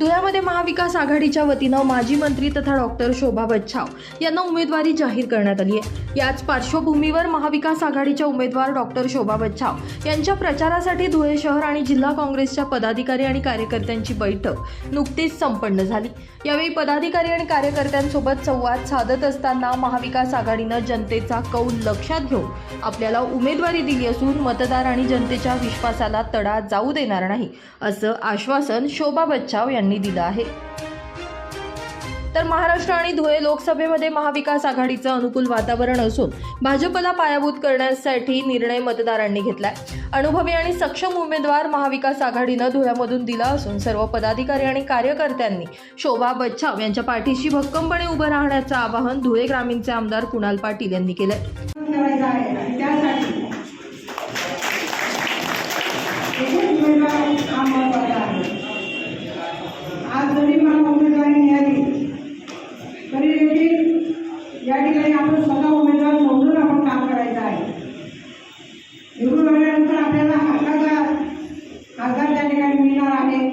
धुळ्यामध्ये महाविकास आघाडीच्या वतीनं माजी मंत्री तथा डॉक्टर शोभा बच्छाव यांना उमेदवारी जाहीर करण्यात आली आहे. याच पार्श्वभूमीवर महाविकास आघाडीच्या उमेदवार डॉक्टर शोभा बच्छाव यांच्या प्रचारासाठी धुळे शहर आणि जिल्हा काँग्रेसच्या पदाधिकारी आणि कार्यकर्त्यांची बैठक नुकतीच संपन्न झाली. यावेळी पदाधिकारी आणि कार्यकर्त्यांसोबत संवाद साधत असताना महाविकास आघाडीनं जनतेचा कौल लक्षात घेऊन आपल्याला उमेदवारी दिली असून मतदार आणि जनतेच्या विश्वासाला तडा जाऊ देणार नाही असं आश्वासन शोभा बच्छाव यांनी दिलं आहे. तर महाराष्ट्र आणि धुळे लोकसभेमध्ये महाविकास आघाडीचं अनुकूल वातावरण असून भाजपला पायाभूत करण्यासाठी निर्णय मतदारांनी घेतलाय. अनुभवी आणि सक्षम उमेदवार महाविकास आघाडीनं धुळ्यामधून दिला असून सर्व पदाधिकारी आणि कार्यकर्त्यांनी शोभा बच्छाव यांच्या पाठीशी भक्कमपणे उभं राहण्याचं आवाहन धुळे ग्रामीणचे आमदार कुणाल पाटील यांनी केलंय करायचा आहे आणि त्यासाठी एकच उमेदवार हा महत्त्वाचा आहे आज जरी मला उमेदवारी मिळाली तरी देखील या ठिकाणी आपण स्वतः उमेदवार समजून आपण काम करायचं आहे. निवडून आल्यानंतर आपल्याला खासदार खासदार त्या ठिकाणी मिळणार आहे.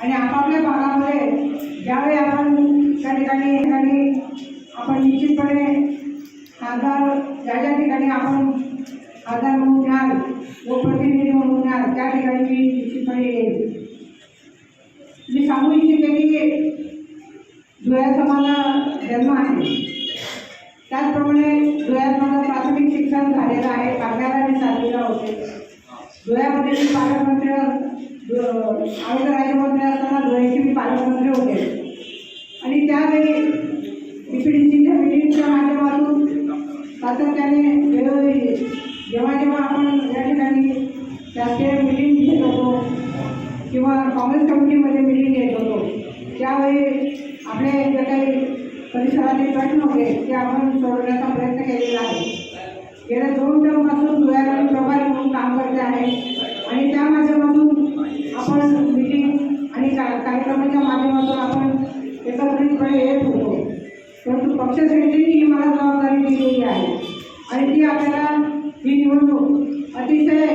आणि आपापल्या भागामध्ये ज्यावेळी आपण त्या ठिकाणी ठिकाणी आपण निश्चितपणे खासदार ज्या ज्या ठिकाणी आपण खासदार म्हणून घ्याल व प्रतिनिधी म्हणून घ्याल त्या ठिकाणी मी निश्चितपणे येईल. मी सांगू धुळ्याचा मला जन्म आहे. त्याचप्रमाणे धुळ्यात माझं प्राथमिक शिक्षण झालेलं आहे. पाटण्याला मी सातवीला होते. धुळ्यामध्ये मी पालकमंत्री आरोग्य राज्यमंत्री असताना धुळ्याचे मी पालकमंत्री होते. आणि त्यावेळी डीपीडीसीच्या मिटिंगच्या माध्यमातून सातत्याने वेळोवेळी जेव्हा जेव्हा आपण आणि आपल्याला ही निवडणूक अतिशय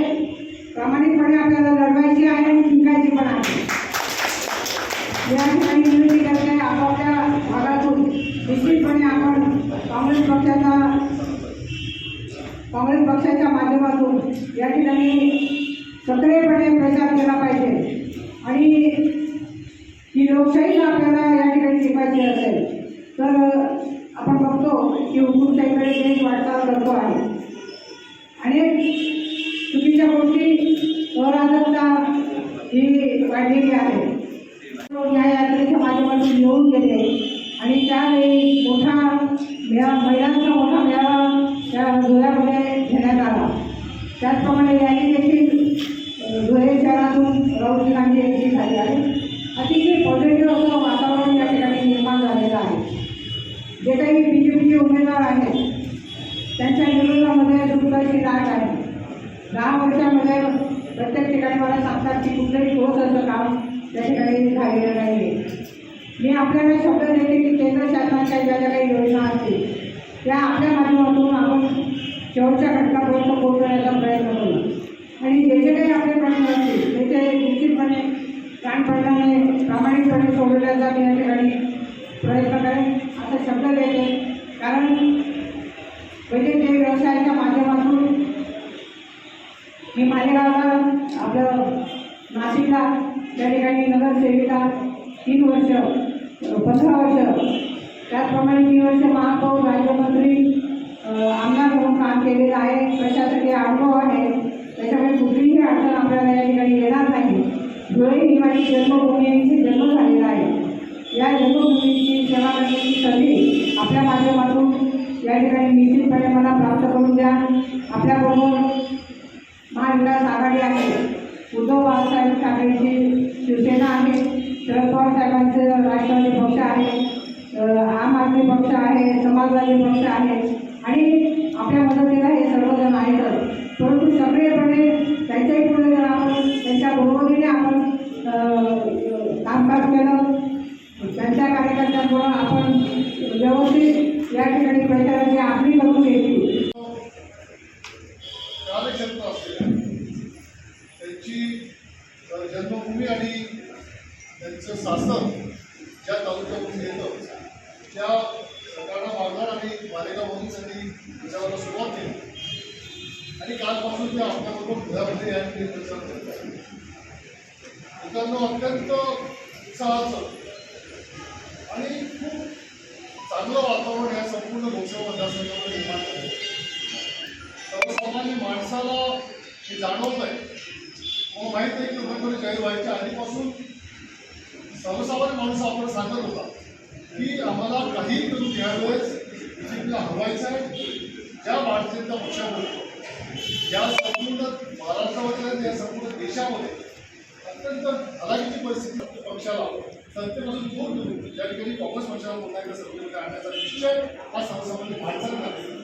प्रामाणिकपणे आपल्याला लढवायची आहे आणि जिंकायची पण आहे. या ठिकाणी विनंती करते आपापल्या भागातून निश्चितपणे आपण काँग्रेस पक्षाचा काँग्रेस पक्षाच्या माध्यमातून या ठिकाणी सक्रियपणे प्रचार केला पाहिजे. आणि ही लोकशाही आपल्याला या ठिकाणी टिकायची असेल तर आपण बघतो की हुकुमशाहीकडे देश वाटचाल करतो आहे. अनेक चुकीच्या गोष्टी अराजकता ही वाढलेली आहे. या यात्रेच्या माध्यमातून येऊन गेले आणि त्यावेळी मोठा मेळा महिलांचा मोठा मेळावा त्या धुळ्यामध्ये घेण्यात आला. त्याचप्रमाणे यांनी देखील धुळे शहरातून राहुल गांधी यांची झाली आहे. अतिशय पॉझिटिव्ह असं वातावरण या ठिकाणी निर्माण झालेलं आहे. जे काही बी जे पीचे उमेदवार आहेत त्यांच्या विरोधामध्ये दुर्गाची लाट आहे. दहा वर्षामध्ये प्रत्येक ठिकाणी मला सांगतात की कुठलंही होत असं काम त्या ठिकाणी झालेलं नाही आहे मी आपल्याला शब्द देते की केंद्र शासनाच्या ज्या ज्या काही योजना असतील त्या आपल्या माध्यमातून आपण शेवटच्या घटकापर्यंत पोहोचवण्याचा प्रयत्न करू. आणि जे जे काही आपले प्रश्न असतील ते ते निश्चितपणे प्राणपणाने प्रामाणिकपणे सोडवण्याचा मी या ठिकाणी प्रयत्न करेन. असा शब्द देते कारण वैद्यकीय व्यवसायाच्या माध्यमातून मी मालेगावला आपलं नाशिकला त्या ठिकाणी नगरसेविका तीन वर्ष पंधरा वर्ष. त्याचप्रमाणे तीन वर्ष महापौर राज्यमंत्री आमदार म्हणून काम केलेलं आहे. प्रशासकीय अनुभव आहे. त्याच्यामुळे कुठलीही अडचण आपल्याला या ठिकाणी येणार नाही. धुळे ही माझी जन्मभूमी जन्म झालेला आहे. या जन्मभूमीची सेवा करण्याची संधी आपल्या माध्यमातून या ठिकाणी निश्चितपणे मला प्राप्त करून द्या. आपल्याबरोबर महाविकास आघाडी आहे उद्धव बाळासाहेब ठाकरेंची शिवसेना आहे शरद पवार साहेबांचं राष्ट्रवादी पक्ष आहे आम आदमी पक्ष आहे समाजवादी पक्ष आहे आणि आपल्या मदतीला हे सर्वजण आहेतच परंतु सक्रियपणे त्यांच्याही पुढे जर आपण त्यांच्या बरोबरीने आपण कामकाज केलं त्यामुळं आपण व्यवस्थित या ठिकाणी प्रचाराची आखणी करून घेतली. कार्यक्षमता असलेल्या त्यांची जन्मभूमी आणि त्यांचं शासन ज्या तालुक्यामधून येतं त्या सरकारला मागणार आणि मालेगाव मोदींसाठी त्याच्यावर सुरुवात केली. आणि कालपासून ते आपल्याबरोबर घरामध्ये या ठिकाणी प्रचार करत आहेत मित्रांनो अत्यंत उत्साहाचं चांगलं वातावरण या संपूर्ण लोकसभा मतदारसंघामध्ये निर्माण झालं सर्वसामान्य माणसाला हे जाणवत आहे मग माहीत आहे की उमेदवारी जाहीर व्हायच्या आधीपासून सर्वसामान्य माणूस आपण सांगत होता की आम्हाला काही करून यावेळेस बीजेपीला हवायचं आहे ज्या भारतीय पक्षामध्ये. या संपूर्ण महाराष्ट्रामध्ये या संपूर्ण देशामध्ये अत्यंत हलाखीची परिस्थिती पक्षाला सत्तेपासून दूर करून या ठिकाणी काँग्रेस पक्षाला पुन्हा एकदा सत्तेमध्ये आणण्याचा निश्चय हा सर्वसामान्य माणसाला झालेला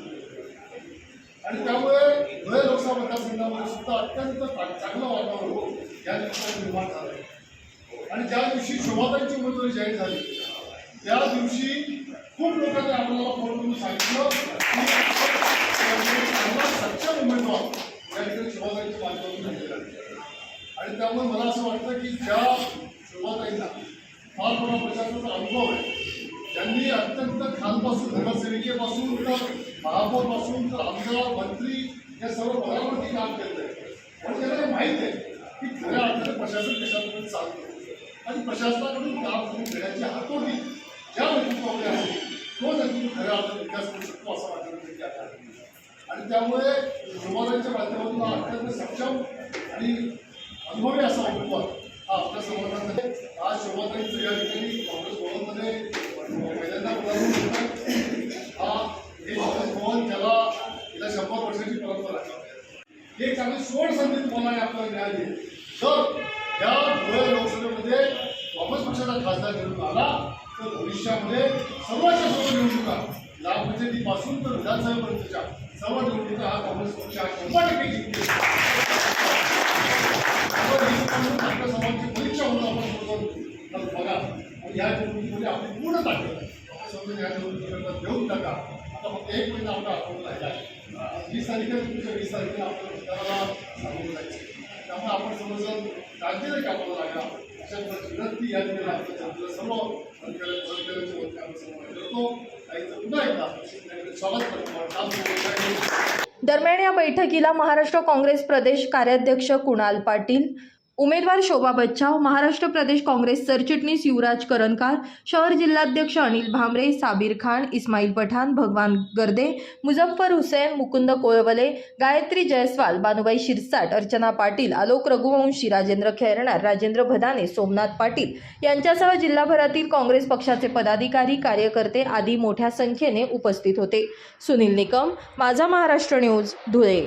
आणि त्यामुळे धुळे लोकसभा मतदारसंघामध्ये सुद्धा अत्यंत चांगलं वातावरण या दिवसात निर्माण झालं. आणि ज्या दिवशी शोभातांची उमेदवारी जाहीर झाली त्या दिवशी खूप लोकांनी आपल्याला फोन करून सांगितलं की चांगला सक्षम उमेदवार या ठिकाणी शोभातांच्या माध्यमातून दिलेला आणि त्यामुळे मला असं वाटतं की ज्या शोभाताईंना फार मोठा प्रशासनाचा अनुभव आहे. त्यांनी अत्यंत खालपासून नगरसेविकेपासून तर महापौरपासून तर आमदार मंत्री या सर्व पदावरती काम केलं आहे. आणि त्यांना हे माहीत आहे की खऱ्या अर्थाने प्रशासन कशाकडून चालतं. आणि प्रशासनाकडून काम करून घेण्याची हातोटी ज्या नेतृत्वामध्ये आहे तो नेतृत्व खऱ्या अर्थाने विकास करू शकतो असं माझ्या आहे आणि त्यामुळे समाजाच्या माध्यमातून अत्यंत सक्षम आणि अनुभवी असा उमेदवार हा आपल्या समोरात आज शोभाताईंचं या ठिकाणी काँग्रेस भवनमध्ये पहिल्यांदा हा हे काँग्रेस भवन त्याला गेल्या शंभर वर्षाची परंपरा आहे. एक चांगली सोड संधी तुम्हाला आपल्याला मिळाली तर या धुळे लोकसभेमध्ये काँग्रेस पक्षाचा खासदार निवडून आला तर भविष्यामध्ये सर्वांच्या सर्व निवडणुका ग्रामपंचायतीपासून तर विधानसभेपर्यंतच्या सर्व निवडणुका हा काँग्रेस पक्ष हा शंभर टक्के जिंकले आपल्या समाजाची परीक्षा म्हणून आपण बरोबर बघा आणि या निवडणुकीमध्ये आपली पूर्ण ताकद आपण समजा या निवडणुकीकरता देऊन टाका आता फक्त एक महिना आपला अकाउंट राहिला आहे वीस तारखेला तुमच्या वीस तारखेला आपल्याला सांगून जायचं त्यामुळे आपण समजून काळजी कामाला लागला अशा प्रकारची विनंती या ठिकाणी आपल्या सर्व सरकारच्या वतीने आपण समोर करतो आणि पुन्हा एकदा स्वागत करतो काम दरम्यान या बैठकीला महाराष्ट्र काँग्रेस प्रदेश कार्याध्यक्ष कुणाल पाटील उमेदवार शोभा बच्चाव महाराष्ट्र प्रदेश काँग्रेस सरचिटणीस युवराज करणकार शहर जिल्हाध्यक्ष अनिल भांबरे साबीर खान इस्माईल पठाण भगवान गर्दे मुझफ्फर हुसेन मुकुंद कोळवले गायत्री जयस्वाल बानुबाई शिरसाट अर्चना पाटील आलोक रघुवंशी राजेंद्र खैरणार राजेंद्र भदाने सोमनाथ पाटील यांच्यासह जिल्हाभरातील काँग्रेस पक्षाचे पदाधिकारी कार्यकर्ते आदी मोठ्या संख्येने उपस्थित होते. सुनील निकम माझा महाराष्ट्र न्यूज धुळे.